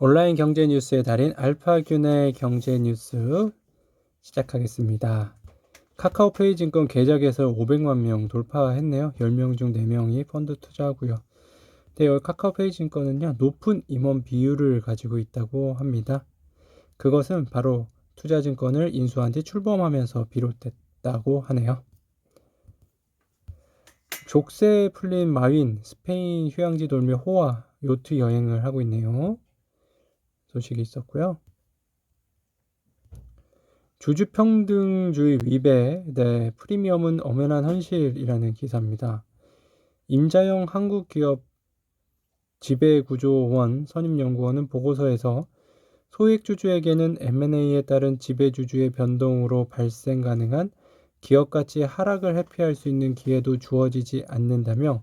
온라인 경제 뉴스의 달인 알파균의 경제 뉴스 시작하겠습니다. 카카오페이 증권 계좌 개설 500만 명 돌파했네요. 10명 중 4명이 펀드 투자하고요. 네, 여기 카카오페이 증권은요, 높은 임원 비율을 가지고 있다고 합니다. 그것은 바로 투자 증권을 인수한 뒤 출범하면서 비롯됐다고 하네요. 족쇄 풀린 마윈, 스페인 휴양지 돌며 호화 요트 여행을 하고 있네요. 소식이 있었고요. 주주평등주의 위배, 네, 프리미엄은 엄연한 현실이라는 기사입니다. 임자영 한국기업 지배구조원 선임연구원은 보고서에서 소액주주에게는 M&A에 따른 지배주주의 변동으로 발생 가능한 기업 가치의 하락을 회피할 수 있는 기회도 주어지지 않는다며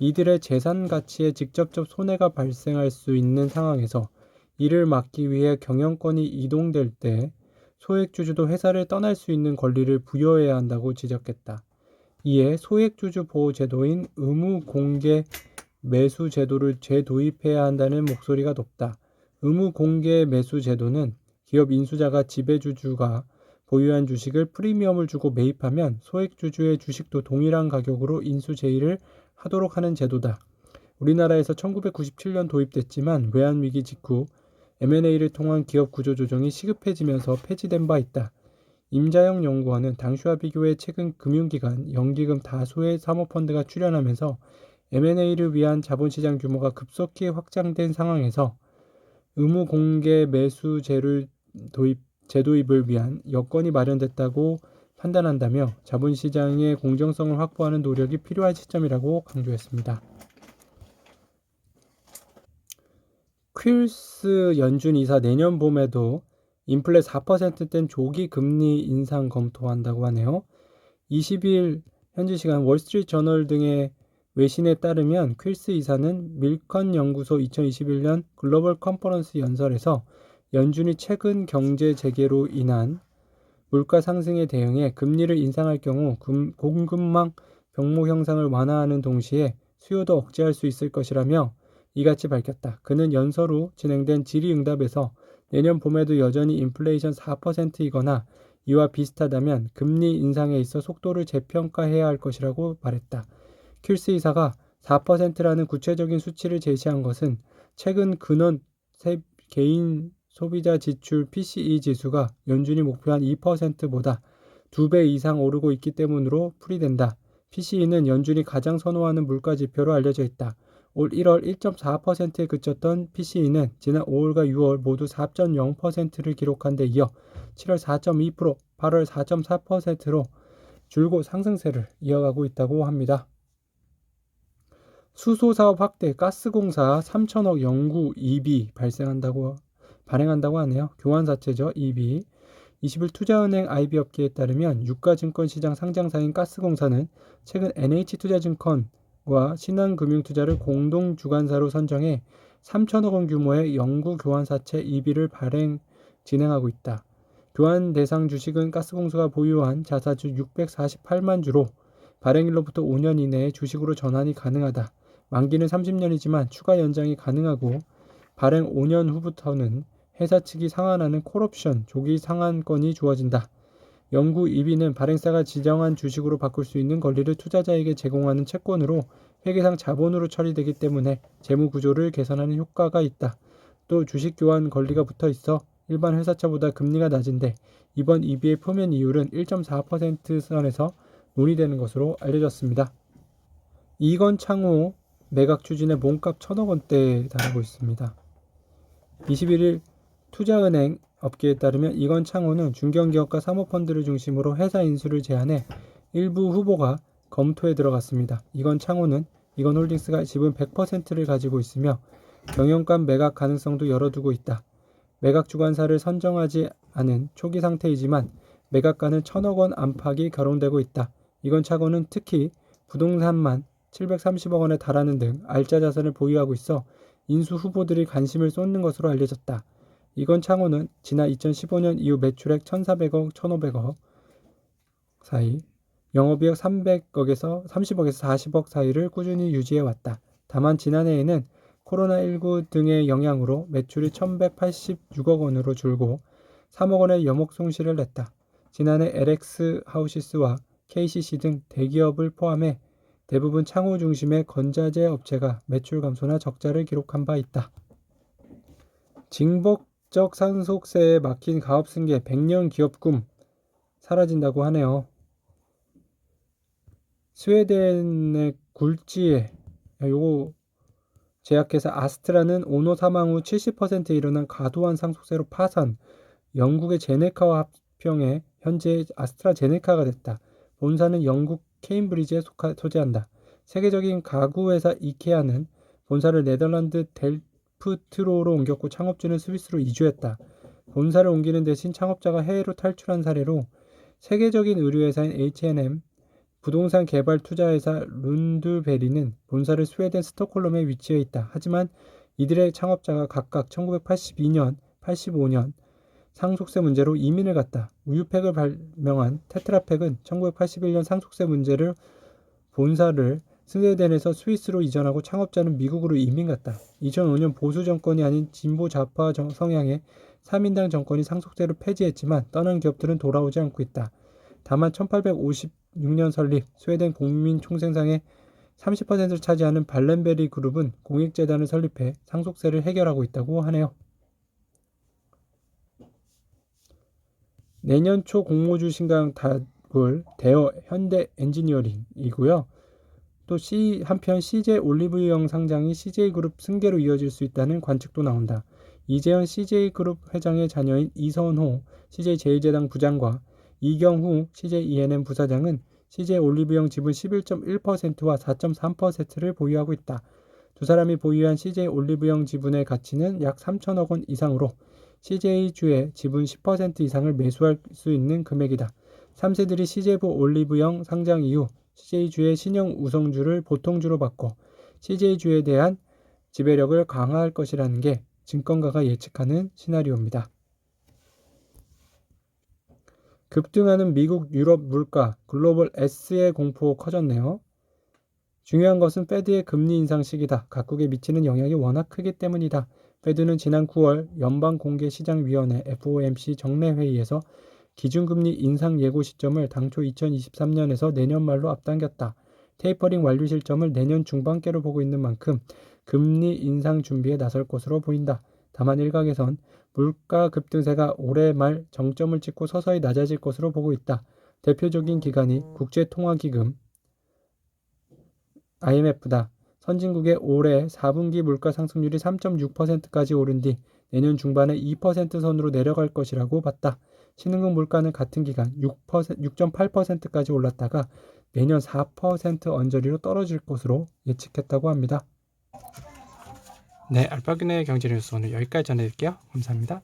이들의 재산 가치에 직접적 손해가 발생할 수 있는 상황에서 이를 막기 위해 경영권이 이동될 때 소액주주도 회사를 떠날 수 있는 권리를 부여해야 한다고 지적했다. 이에 소액주주 보호 제도인 의무 공개 매수 제도를 재도입해야 한다는 목소리가 높다. 의무 공개 매수 제도는 기업 인수자가 지배주주가 보유한 주식을 프리미엄을 주고 매입하면 소액주주의 주식도 동일한 가격으로 인수 제의를 하도록 하는 제도다. 우리나라에서 1997년 도입됐지만 외환위기 직후 M&A를 통한 기업 구조 조정이 시급해지면서 폐지된 바 있다. 임자영 연구원은 당시와 비교해 최근 금융기관, 연기금 다수의 사모펀드가 출연하면서 M&A를 위한 자본시장 규모가 급속히 확장된 상황에서 의무 공개 매수제를 도입, 재도입을 위한 여건이 마련됐다고 판단한다며 자본시장의 공정성을 확보하는 노력이 필요한 시점이라고 강조했습니다. 퀼스 연준 이사 내년 봄에도 인플레 4%된 조기 금리 인상 검토한다고 하네요. 20일 현지 시간 월스트리트 저널 등의 외신에 따르면 퀼스 이사는 밀컨 연구소 2021년 글로벌 컨퍼런스 연설에서 연준이 최근 경제 재개로 인한 물가 상승에 대응해 금리를 인상할 경우 공급망 병목 형상을 완화하는 동시에 수요도 억제할 수 있을 것이라며 이같이 밝혔다. 그는 연설 후 진행된 질의응답에서 내년 봄에도 여전히 인플레이션 4%이거나 이와 비슷하다면 금리 인상에 있어 속도를 재평가해야 할 것이라고 말했다. 킬스 이사가 4%라는 구체적인 수치를 제시한 것은 최근 근원 개인 소비자 지출 PCE 지수가 연준이 목표한 2%보다 2배 이상 오르고 있기 때문으로 풀이된다. PCE는 연준이 가장 선호하는 물가 지표로 알려져 있다. 올 1월 1.4%에 그쳤던 PCE는 지난 5월과 6월 모두 4.0%를 기록한 데 이어 7월 4.2%, 8월 4.4%로 줄고 상승세를 이어가고 있다고 합니다. 수소 사업 확대, 가스공사 3천억 연구 이비 발생한다고 발행한다고 하네요. 교환사채죠. EB. 20일 투자은행 IB 업계에 따르면 유가증권 시장 상장사인 가스공사는 최근 NH투자증권 과 신한금융투자를 공동 주관사로 선정해 3천억 원 규모의 영구 교환 사채 EB를 발행 진행하고 있다. 교환 대상 주식은 가스공사가 보유한 자사주 648만 주로 발행일로부터 5년 이내에 주식으로 전환이 가능하다. 만기는 30년이지만 추가 연장이 가능하고 발행 5년 후부터는 회사 측이 상환하는 콜옵션 조기 상환권이 주어진다. 영구 이비는 발행사가 지정한 주식으로 바꿀 수 있는 권리를 투자자에게 제공하는 채권으로 회계상 자본으로 처리되기 때문에 재무 구조를 개선하는 효과가 있다. 또 주식 교환 권리가 붙어 있어 일반 회사차보다 금리가 낮은데 이번 EB의 표면 이율은 1.4% 선에서 논의되는 것으로 알려졌습니다. 이건 창호 매각 추진의 몸값 천억 원대에 달하고 있습니다. 21일 투자은행 업계에 따르면 이건 창호는 중견기업과 사모펀드를 중심으로 회사 인수를 제안해 일부 후보가 검토에 들어갔습니다. 이건 창호는 이건 홀딩스가 지분 100%를 가지고 있으며 경영권 매각 가능성도 열어두고 있다. 매각 주관사를 선정하지 않은 초기 상태이지만 매각가는 천억 원 안팎이 결혼되고 있다. 이건 창호는 특히 부동산만 730억 원에 달하는 등 알짜 자산을 보유하고 있어 인수 후보들이 관심을 쏟는 것으로 알려졌다. 이건 창호는 지난 2015년 이후 매출액 1,400억, 1,500억 사이, 영업이익 300억에서 30억에서 40억 사이를 꾸준히 유지해 왔다. 다만 지난해에는 코로나19 등의 영향으로 매출이 1186억 원으로 줄고 3억 원의 여목 손실을 냈다. 지난해 LX 하우시스와 KCC 등 대기업을 포함해 대부분 창호 중심의 건자재 업체가 매출 감소나 적자를 기록한 바 있다. 징복 적 상속세에 막힌 가업 승계 100년 기업 꿈 사라진다고 하네요. 스웨덴의 굴지에 요거 제약회사 아스트라는 오노 사망 후 70%에 일어난 과도한 상속세로 파산. 영국의 제네카와 합병해 현재 아스트라 제네카가 됐다. 본사는 영국 케임브리지에 속하, 소재한다. 세계적인 가구 회사 이케아는 본사를 네덜란드 델 프트로로 옮겼고 창업주는 스위스로 이주했다. 본사를 옮기는 대신 창업자가 해외로 탈출한 사례로 세계적인 의류회사인 H&M, 부동산 개발 투자회사 룬드베리는 본사를 스웨덴 스톡홀름에 위치해 있다. 하지만 이들의 창업자가 각각 1982년, 85년 상속세 문제로 이민을 갔다. 우유팩을 발명한 테트라팩은 1981년 상속세 문제를 본사를 스웨덴에서 스위스로 이전하고 창업자는 미국으로 이민 갔다. 2005년 보수 정권이 아닌 진보 좌파 정- 성향의 3인당 정권이 상속세를 폐지했지만 떠난 기업들은 돌아오지 않고 있다. 다만 1856년 설립 스웨덴 국민 총생상의 30%를 차지하는 발렌베리 그룹은 공익재단을 설립해 상속세를 해결하고 있다고 하네요. 내년 초 공모주 신강 다굴 대어 현대 엔지니어링이고요. 또 C, 한편 CJ 올리브영 상장이 CJ그룹 승계로 이어질 수 있다는 관측도 나온다. 이재현 CJ그룹 회장의 자녀인 이선호 CJ제일제당 부장과 이경후 CJENM 부사장은 CJ 올리브영 지분 11.1%와 4.3%를 보유하고 있다. 두 사람이 보유한 CJ 올리브영 지분의 가치는 약 3천억 원 이상으로 CJ주의 지분 10% 이상을 매수할 수 있는 금액이다. 3세들이 CJ부 올리브영 상장 이후 CJ주의 신형 우성주를 보통주로 바꿔 CJ주에 대한 지배력을 강화할 것이라는 게 증권가가 예측하는 시나리오입니다. 급등하는 미국 유럽 물가 글로벌 S의 공포 커졌네요. 중요한 것은 페드의 금리 인상 시기다. 각국에 미치는 영향이 워낙 크기 때문이다. 페드는 지난 9월 연방 공개 시장 위원회 FOMC 정례 회의에서 기준금리 인상 예고 시점을 당초 2023년에서 내년 말로 앞당겼다. 테이퍼링 완료 시점을 내년 중반께로 보고 있는 만큼 금리 인상 준비에 나설 것으로 보인다. 다만 일각에선 물가 급등세가 올해 말 정점을 찍고 서서히 낮아질 것으로 보고 있다. 대표적인 기관이 국제통화기금 IMF다. 선진국의 올해 4분기 물가 상승률이 3.6%까지 오른 뒤 내년 중반에 2% 선으로 내려갈 것이라고 봤다. 신흥국 물가는 같은 기간 6%, 6.8%까지 올랐다가 내년 4% 언저리로 떨어질 것으로 예측했다고 합니다. 네, 알파균의 경제 뉴스 오늘 여기까지 전해드릴게요. 감사합니다.